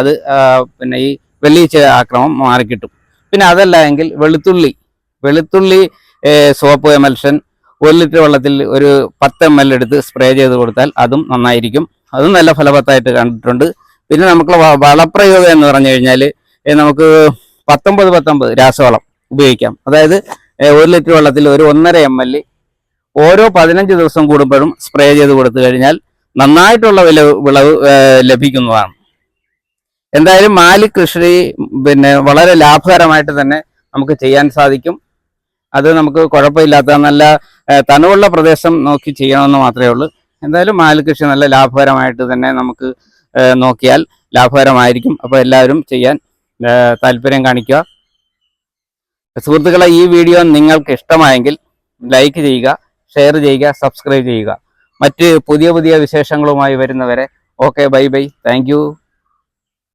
അത് പിന്നെ ഈ വെള്ളീച്ച ആക്രമം മാറിക്കിട്ടും. പിന്നെ അതല്ല എങ്കിൽ വെളുത്തുള്ളി. വെളുത്തുള്ളി സോപ്പ് എമൽഷൻ ഒരു ലിറ്റർ വെള്ളത്തിൽ ഒരു പത്ത് എം എൽ എടുത്ത് സ്പ്രേ ചെയ്ത് കൊടുത്താൽ അതും നന്നായിരിക്കും. അതും നല്ല ഫലവത്തായിട്ട് കണ്ടിട്ടുണ്ട്. പിന്നെ നമുക്ക് വളപ്രയോഗം എന്ന് പറഞ്ഞു കഴിഞ്ഞാൽ നമുക്ക് പത്തൊമ്പത് പത്തൊമ്പത് രാസവളം ഉപയോഗിക്കാം. അതായത് ഒരു ലിറ്റർ വെള്ളത്തിൽ ഒരു ഒന്നര എം എൽ ഓരോ പതിനഞ്ച് ദിവസം കൂടുമ്പോഴും സ്പ്രേ ചെയ്ത് കൊടുത്തു കഴിഞ്ഞാൽ നന്നായിട്ടുള്ള വില വിളവ് ലഭിക്കുന്നതാണ്. എന്തായാലും മാലി കൃഷി പിന്നെ വളരെ ലാഭകരമായിട്ട് തന്നെ നമുക്ക് ചെയ്യാൻ സാധിക്കും. അത് നമുക്ക് കുഴപ്പമില്ലാത്ത നല്ല തണുവുള്ള പ്രദേശം നോക്കി ചെയ്യണമെന്ന് മാത്രമേ ഉള്ളൂ. എന്തായാലും മാലി കൃഷി നല്ല ലാഭകരമായിട്ട് തന്നെ നമുക്ക് നോക്കിയാൽ ലാഭകരമായിരിക്കും. അപ്പോൾ എല്ലാവരും ചെയ്യാൻ താല്പര്യം കാണിക്കുക. സുഹൃത്തുക്കളെ ഈ വീഡിയോ നിങ്ങൾക്ക് ഇഷ്ടമായെങ്കിൽ ലൈക്ക് ചെയ്യുക ഷെയർ ചെയ്യുക സബ്സ്ക്രൈബ് ചെയ്യുക. മറ്റ് പുതിയ പുതിയ വിശേഷങ്ങളുമായി വരുന്നവരെ ഓക്കെ ബൈ ബൈ. താങ്ക്